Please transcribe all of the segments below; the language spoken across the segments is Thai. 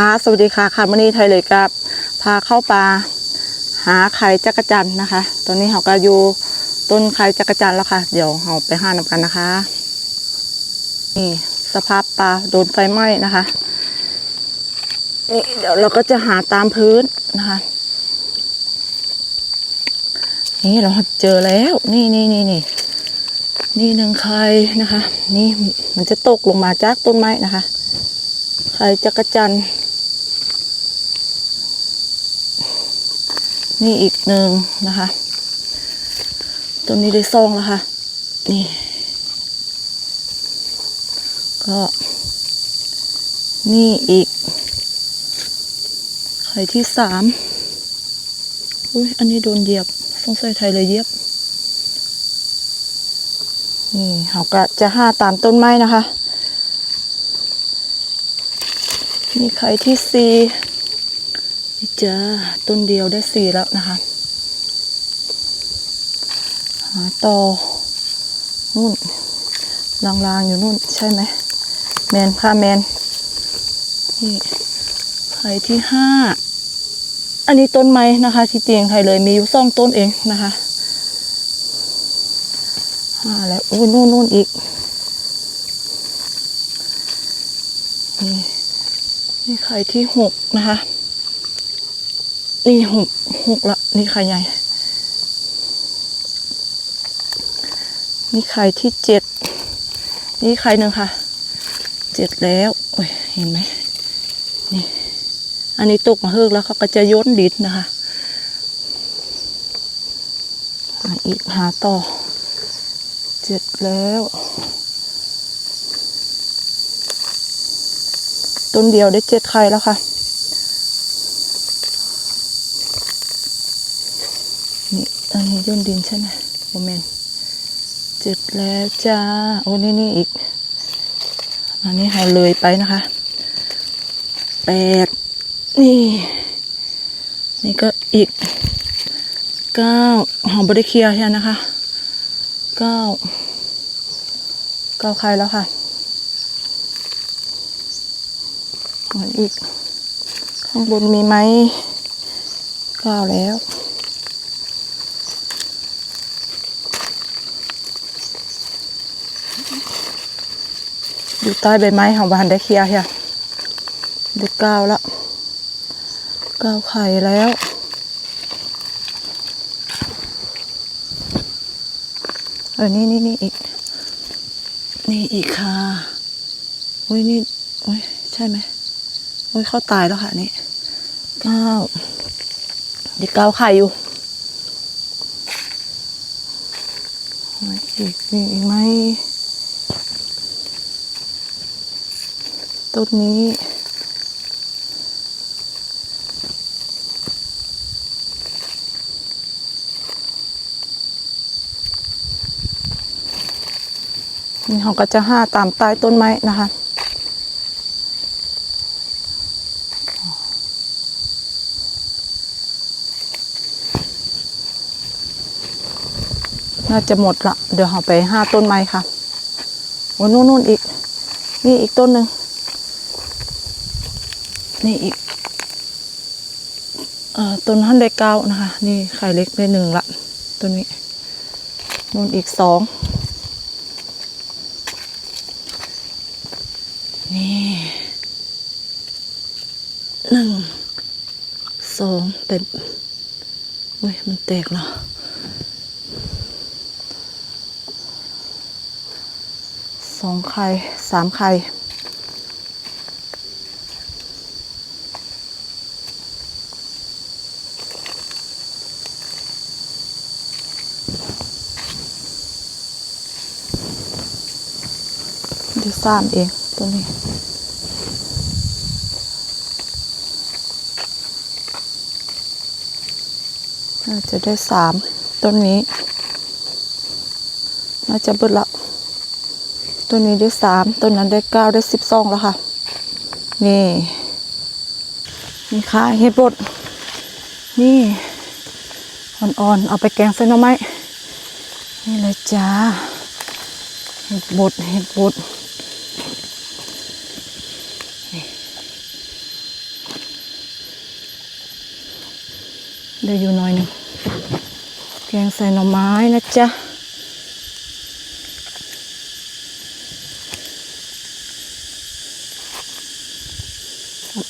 ค่ะสวัสดีค่ะค่ะมื่อนี้ไทยเลยกับพาเข้าป่าหาไข่จักรจันนะคะ ตอนนี้เราก็อยู่ต้นไข่จักรจันแล้วค่ะ เดี๋ยวเราไปหานำกันนะคะ นี่สภาพป่าโดนไฟไหม้นะคะนี่เดี๋ยวเราก็จะหาตามพื้นนะคะ นี่เราเจอแล้ว นี่นี่นี่นี่นี่หนึ่งไข่นะคะ นี่มันจะตกลงมาจากต้นไม้นะคะไข่จักรจันทร์ นี่อีกหนึ่งนะคะตัวนี้ได้ซองแล้วค่ะ นี่ ก็ นี่อีก ไข่ที่สามอุ้ยอันนี้โดนเหยียบสงสัยไทยเลยเหยียบ นี่เขาก็จะห้าตามต้นไม้นะคะ นี่ไข่ที่สี่ นี่จ้าต้นเดียวได้สี่แล้วนะคะหาต่อนู่นลางๆอยู่นู่นใช่ไหมแมนค่ะแมนนี่ไข่ที่ห้าอันนี้ต้นไม้นะคะ ที่เตียงไทยเลยมีอยู่สองต้นเองนะคะห้าแล้วโอ้ยนู่นนู่นอีกนี่นี่ไข่ที่หกนะคะ นี่หกหกละนี่ไข่ใหญ่ นี่ไข่ที่เจ็ดนี่ไข่หนึ่งค่ะเจ็ดแล้วโอ้ยเห็นไหมนี่อันนี้ตกมาเฮิกแล้วเขาก็จะย้นดินนะคะหาอีกหาต่อเจ็ดแล้วต้นเดียวได้เจ็ดไข่แล้วค่ะ นี่ อันนี้ย่นดินใช่ไหมโมเมนเจ็ดแล้วจ้า โอ้นี่นี่อีก อันนี้เราเลยไปนะคะแปดนี่ นี่ก็อีกเก้าหอมบริเคียใช่นะคะเก้าเก้าไข่แล้วค่ะหาอีก ข้างบนมีไหมเก้าแล้ว อยู่ใต้ใบไม้ของบานได้เคลียร์ค่ะได้ก้าวล้วก้าวไข่แล้วเออนี่นี่นี่อีก นี่อีกค่ะอุ้ยนี่อุ้ยใช่ไหมโอ้ยเข้าตายแล้วค่ะนี่ก้าวเด็กก้าวไข่อยู่อีกมีอีกไหม ต้นนี้ นี่เขาก็จะห้าตามใต้ต้นไม้นะคะน่าจะหมดละ เดี๋ยวเราไปห้าต้นไม้ค่ะโอ้นู่นนู่นอีก นี่อีกต้นหนึ่ง นี่อีกอต้นนั้นได้เก้านะคะ นี่ไข่เล็กได้หนึ่งละต้นนี้นู่นอีกสองนี่หนึ่งสองแต่อุ้ยมันแตกแล้วสองไข่สามไข่ เดี๋ยวสามเองตัวนี้น่าจะได้สามต้นนี้ น่าจะเบิดละต้นนี้ได้สามต้นนั้นได้เก้าได้สิบสองแล้วค่ะ นี่นี่ค่ะเห็ดบดนี่อ่อนๆเอาไปแกงเส้นหน่อไม้นี่เลยจ้าเห็ดบดเห็ดบด เดี๋ยวอยู่หน่อยหนึงแกงใส่หน่อไม้นะจ๊ะ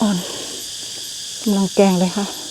อ่อนกำลังแกงเลยค่ะ